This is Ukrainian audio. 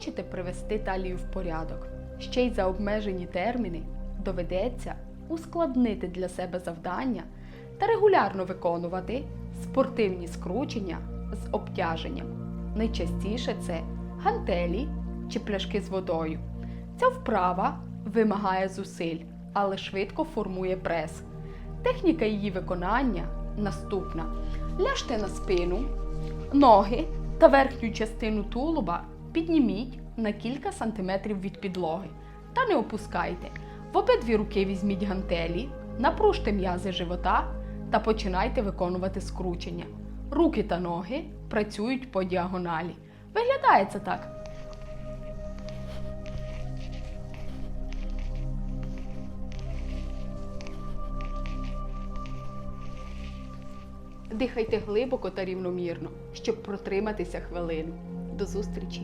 Хочете привести талію в порядок? Ще й за обмежені терміни доведеться ускладнити для себе завдання та регулярно виконувати спортивні скручення з обтяженням. Найчастіше це гантелі чи пляшки з водою. Ця вправа вимагає зусиль, але швидко формує прес. Техніка її виконання наступна: ляжте на спину, ноги та верхню частину тулуба підніміть на кілька сантиметрів від підлоги та не опускайте. В обидві руки візьміть гантелі, напружте м'язи живота та починайте виконувати скручення. Руки та ноги працюють по діагоналі. Виглядає це так. Дихайте глибоко та рівномірно, щоб протриматися хвилину. До зустрічі!